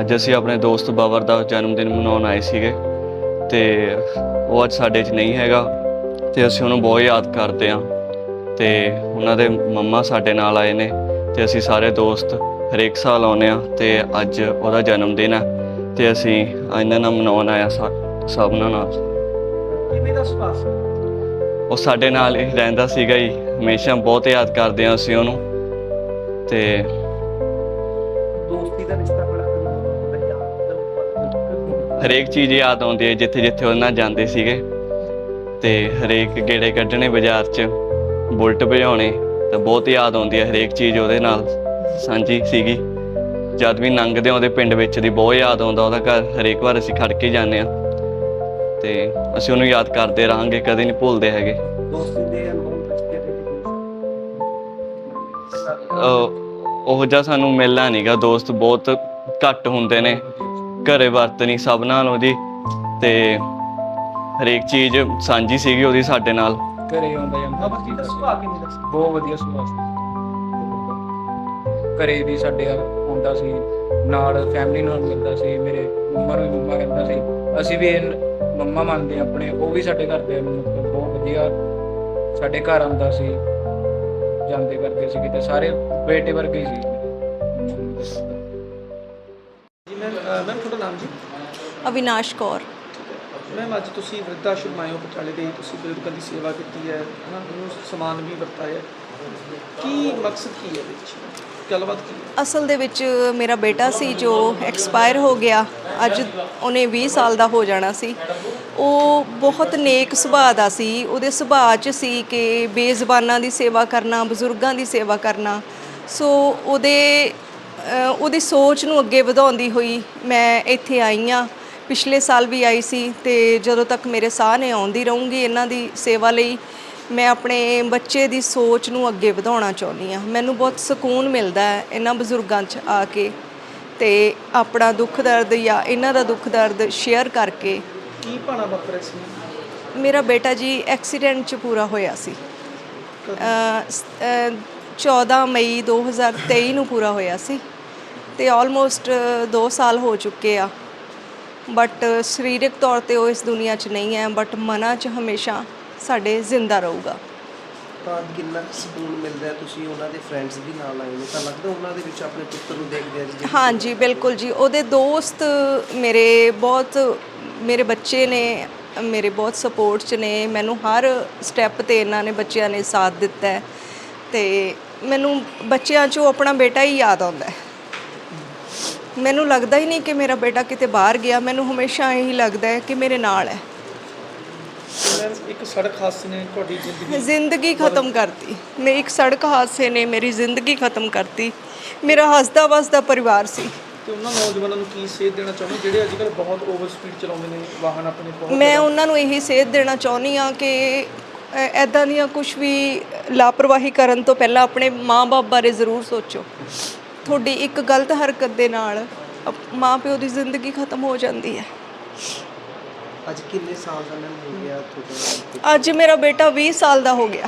ਅੱਜ ਅਸੀਂ ਆਪਣੇ ਦੋਸਤ ਬਾਬਰ ਦਾ ਜਨਮ ਦਿਨ ਮਨਾਉਣ ਆਏ ਸੀਗੇ ਤੇ ਉਹ ਅੱਜ ਸਾਡੇ 'ਚ ਨਹੀਂ ਹੈਗਾ ਤੇ ਅਸੀਂ ਉਹਨੂੰ ਬਹੁਤ ਯਾਦ ਕਰਦੇ ਹਾਂ ਤੇ ਉਹਨਾਂ ਦੇ ਮੰਮਾ ਸਾਡੇ ਨਾਲ ਆਏ ਨੇ ਤੇ ਅਸੀਂ ਸਾਰੇ ਦੋਸਤ ਹਰੇਕ ਸਾਲ ਆਉਂਦੇ ਆ ਤੇ ਅੱਜ ਉਹਦਾ ਜਨਮ ਦਿਨ ਹੈ ਤੇ ਅਸੀਂ ਇਹਨਾਂ ਨਾਲ ਮਨਾਉਣ ਆਇਆ ਸਾ- ਸਭਨਾਂ ਨਾਲ। ਕਿਵੇਂ ਦਾ ਸੁਭਾਅ ਉਹ ਸਾਡੇ ਨਾਲ ਹੀ ਰਹਿੰਦਾ ਸੀਗਾ ਜੀ। ਹਮੇਸ਼ਾ ਬਹੁਤ ਯਾਦ ਕਰਦੇ ਹਾਂ ਅਸੀਂ ਉਹਨੂੰ ਤੇ ਦੋਸਤੀ ਦਾ ਰਿਸ਼ਤਾ ਬੜਾ ਹਰੇਕ ਚੀਜ਼ ਯਾਦ ਆਉਂਦੀ ਹੈ, ਜਿੱਥੇ ਜਿੱਥੇ ਉਹਨਾਂ ਜਾਂਦੇ ਸੀਗੇ। ਤੇ ਹਰੇਕ ਗੇੜੇ ਕੱਢਣੇ ਬਾਜ਼ਾਰ 'ਚ, ਬੁਲਟ ਭਜਾਉਣੇ, ਤਾਂ ਬਹੁਤ ਯਾਦ ਆਉਂਦੀ ਹੈ ਹਰੇਕ ਚੀਜ਼ ਉਹਦੇ ਨਾਲ। ਸਾਂਝੀ ਸੀਗੀ। ਜਦ ਵੀ ਲੰਘਦੇ ਹਾਂ ਉਹਦੇ ਪਿੰਡ ਵਿੱਚ ਦੀ ਬਹੁਤ ਯਾਦ ਆਉਂਦਾ ਉਹਦਾ ਘਰ, ਹਰੇਕ ਵਾਰ ਅਸੀਂ ਖੜ ਕੇ ਜਾਂਦੇ ਹਾਂ। ਤੇ ਅਸੀਂ ਉਹਨੂੰ ਯਾਦ ਕਰਦੇ ਰਹਾਂਗੇ, ਕਦੇ ਨਹੀਂ ਭੁੱਲਦੇ ਹੈਗੇ। ਦੋਸਤੀ ਉਹ ਜਿਹਾ ਸਾਨੂੰ ਮਿਲਣਾ ਨਹੀਂਗਾ ਦੋਸਤ ਬਹੁਤ ਘੱਟ ਹੁੰਦੇ ਨੇ। ਘਰੇ ਵਰਤਨੀ ਸਭ ਨਾਲ ਉਹਦੀ ਤੇ ਹਰੇਕ ਚੀਜ਼ ਸਾਂਝੀ ਸੀਗੀ ਉਹਦੀ ਸਾਡੇ ਨਾਲ। ਘਰੇ ਆਉਂਦਾ ਜਾਂਦਾ। ਜੀ ਦਾ ਸੁਭਾਅ ਕਿਵੇਂ ਦਾ ਸੀ ਬਹੁਤ ਵਧੀਆ ਸੁਭਾਅ ਸੀ। ਘਰੇ ਵੀ ਸਾਡੇ ਆਉਂਦਾ ਸੀ ਨਾਲ ਫੈਮਿਲੀ ਨਾਲ ਮਿਲਦਾ ਸੀ ਮੇਰੇ ਮੰਮਾ ਨੂੰ ਵੀ ਮੰਮਾ ਕਹਿੰਦਾ ਸੀ। ਅਸੀਂ ਵੀ ਮੰਮਾ ਮੰਨਦੇ ਆਪਣੇ ਉਹ ਵੀ ਸਾਡੇ ਘਰ ਦੇ ਮਤਲਬ ਬਹੁਤ ਵਧੀਆ ਸਾਡੇ ਘਰ ਆਉਂਦਾ ਸੀ ਜਾਂਦੇ ਕਰਦੇ ਸੀ ਕਿਤੇ। ਸਾਰੇ ਬੇਟੇ ਵਰਗੇ ਸੀ। ਜੀ ਮੈਂ ਮੈਮ ਤੁਹਾਡਾ ਨਾਮ ਜੀ? ਅਵਿਨਾਸ਼ ਕੌਰ। ਮੈਮ ਅੱਜ ਤੁਸੀਂ ਵਰਧਾ ਆਸ਼ਰਮ ਪਟਿਆਲੇ ਦੇ ਤੁਸੀਂ ਬਜ਼ੁਰਗਾਂ ਦੀ ਸੇਵਾ ਕੀਤੀ ਹੈ ਹਨਾ? ਉਹਨੂੰ ਸਮਾਨ ਵੀ ਵਰਤਾਇਆ ਕੀ ਮਕਸਦ ਕੀ ਹੈ ਇਹਦੇ ਵਿੱਚ? ਗੱਲਬਾਤ ਕੀ ਹੈ? ਅਸਲ ਦੇ ਵਿੱਚ ਮੇਰਾ ਬੇਟਾ ਸੀ ਜੋ ਐਕਸਪਾਇਰ ਹੋ ਗਿਆ। ਅੱਜ ਉਹਨੇ 20 ਸਾਲ ਦਾ ਹੋ ਜਾਣਾ ਸੀ। ਉਹ ਬਹੁਤ ਨੇਕ ਸੁਭਾਅ ਦਾ ਸੀ। ਉਹਦੇ ਸੁਭਾਅ 'ਚ ਸੀ ਕਿ ਬੇਜ਼ਬਾਨਾਂ ਦੀ ਸੇਵਾ ਕਰਨਾ ਬਜ਼ੁਰਗਾਂ ਦੀ ਸੇਵਾ ਕਰਨਾ। ਸੋ ਉਹਦੇ ਉਹਦੀ ਸੋਚ ਨੂੰ ਅੱਗੇ ਵਧਾਉਂਦੀ ਹੋਈ ਮੈਂ ਇੱਥੇ ਆਈ ਹਾਂ। ਪਿਛਲੇ ਸਾਲ ਵੀ ਆਈ ਸੀ ਤੇ ਜਦੋਂ ਤੱਕ ਮੇਰੇ ਸਾਹ ਨੇ ਆਉਂਦੀ ਰਹੂੰਗੀ ਇਹਨਾਂ ਦੀ ਸੇਵਾ ਲਈ ਮੈਂ ਆਪਣੇ ਬੱਚੇ ਦੀ ਸੋਚ ਨੂੰ ਅੱਗੇ ਵਧਾਉਣਾ ਚਾਹੁੰਦੀ ਹਾਂ। ਮੈਨੂੰ ਬਹੁਤ ਸਕੂਨ ਮਿਲਦਾ ਹੈ ਇਹਨਾਂ ਬਜ਼ੁਰਗਾਂ 'ਚ ਆ ਕੇ ਤੇ ਆਪਣਾ ਦੁੱਖ ਦਰਦ ਜਾਂ ਇਹਨਾਂ ਦਾ ਦੁੱਖ ਦਰਦ ਸ਼ੇਅਰ ਕਰਕੇ ਕੀ ਭਾਣਾ ਵਾਪਰਿਆ ਸੀ? ਮੇਰਾ ਬੇਟਾ ਜੀ ਐਕਸੀਡੈਂਟ 'ਚ ਪੂਰਾ ਹੋਇਆ ਸ- ਅ, 14 ਮਈ 2023 ਨੂੰ ਪੂਰਾ ਹੋਇਆ ਸੀ। ਤੇ ਆਲਮੋਸਟ 2 ਸਾਲ ਹੋ ਚੁੱਕੇ ਆ। ਬਟ ਸਰੀਰਕ ਤੌਰ ਤੇ ਉਹ ਇਸ ਦੁਨੀਆ 'ਚ ਨਹੀਂ ਹੈ ਬਟ ਮਨਾਂ 'ਚ ਹਮੇਸ਼ਾ ਸਾਡੇ ਜ਼ਿੰਦਾ ਰਹੂਗਾ। ਤਾਂ ਕਿੰਨਾ ਕੁ ਸਕੂਨ ਮਿਲਦਾ ਹੈ ਤੁਸੀਂ ਉਹਨਾਂ ਦੇ ਫਰੈਂਡਸ ਵੀ ਨਾਲ ਆਏ ਨੇ ਤਾਂ ਲੱਗਦਾ ਉਹਨਾਂ ਦੇ ਵਿੱਚ ਆਪਣੇ ਪੁੱਤਰ ਨੂੰ ਦੇਖਦੇ ਆ ਜੀ। ਹਾਂਜੀ ਬਿਲਕੁਲ ਜੀ। ਉਹਦੇ ਦੋਸਤ ਮੇਰੇ ਬਹੁਤ ਮੇਰੇ ਬੱਚੇ ਨੇ ਮੇਰੇ ਬਹੁਤ ਸਪੋਰਟ 'ਚ ਨੇ। ਮੈਨੂੰ ਹਰ ਸਟੈਪ ਤੇ ਇਹਨਾਂ ਨੇ ਬੱਚਿਆਂ ਨੇ ਸਾਥ ਦਿੱਤਾ ਹੈ। ਤੇ ਮੈਨੂੰ ਬੱਚਿਆਂ 'ਚੋਂ ਆਪਣਾ ਬੇਟਾ ਹੀ ਯਾਦ ਆਉਂਦਾ ਹੈ। ਮੈਨੂੰ ਲੱਗਦਾ ਹੀ ਨਹੀਂ ਕਿ ਮੇਰਾ ਬੇਟਾ ਕਿਤੇ ਬਾਹਰ ਗਿਆ। ਮੈਨੂੰ ਹਮੇਸ਼ਾ ਇਹੀ ਲੱਗਦਾ ਹੈ ਕਿ ਮੇਰੇ ਨਾਲ ਹੈ। ਮੈਮ ਇੱਕ ਸੜਕ ਹਾਦਸੇ ਨੇ ਤੁਹਾਡੀ ਜ਼ਿੰਦਗੀ ਜ਼ਿੰਦਗੀ ਖਤਮ ਕਰਤੀ। ਮੈਂ ਇੱਕ ਸੜਕ ਹਾਦਸੇ ਨੇ ਮੇਰੀ ਜ਼ਿੰਦਗੀ ਖਤਮ ਕਰਤੀ। ਮੇਰਾ ਹੱਸਦਾ ਵਸਦਾ ਪਰਿਵਾਰ ਸੀ। ਤੇ ਉਹਨਾਂ ਨੌਜਵਾਨਾਂ ਨੂੰ ਕੀ ਸੇਧ ਦੇਣਾ ਚਾਹੁੰਦੇ? ਜਿਹੜੇ ਅੱਜ ਕੱਲ੍ਹ ਬਹੁਤ ਓਵਰ ਸਪੀਡ ਚਲਾਉਂਦੇ ਨੇ ਵਾਹਨ ਆਪਣੇ ਬਹੁਤ ਮੈਂ ਉਹਨਾਂ ਨੂੰ ਇਹੀ ਸੇਧ ਦੇਣਾ ਚਾਹੁੰਦੀ ਆ ਕਿ ਐਦਾਂ ਦੀਆਂ ਕੁਝ ਵੀ ਲਾਪਰਵਾਹੀ ਕਰਨ ਤੋਂ ਪਹਿਲਾਂ ਆਪਣੇ ਮਾਂ-ਬਾਪ ਬਾਰੇ ਜ਼ਰੂਰ ਸੋਚੋ। ਤੁਹਾਡੀ ਇੱਕ ਗਲਤ ਹਰਕਤ ਦੇ ਨਾਲ ਅਪ- ਮਾਂ-ਪਿਓ ਦੀ ਜ਼ਿੰਦਗੀ ਖਤਮ ਹੋ ਜਾਂਦੀ ਹੈ। ਅੱਜ ਕਿੰਨੇ ਸਾਲ ਦਾ ਮੈਮ ਹੋ ਗਿਆ ਤੁਹਾਡਾ? ਅੱਜ ਮੇਰਾ ਬੇਟਾ 20 ਸਾਲ ਦਾ ਹੋ ਗਿਆ।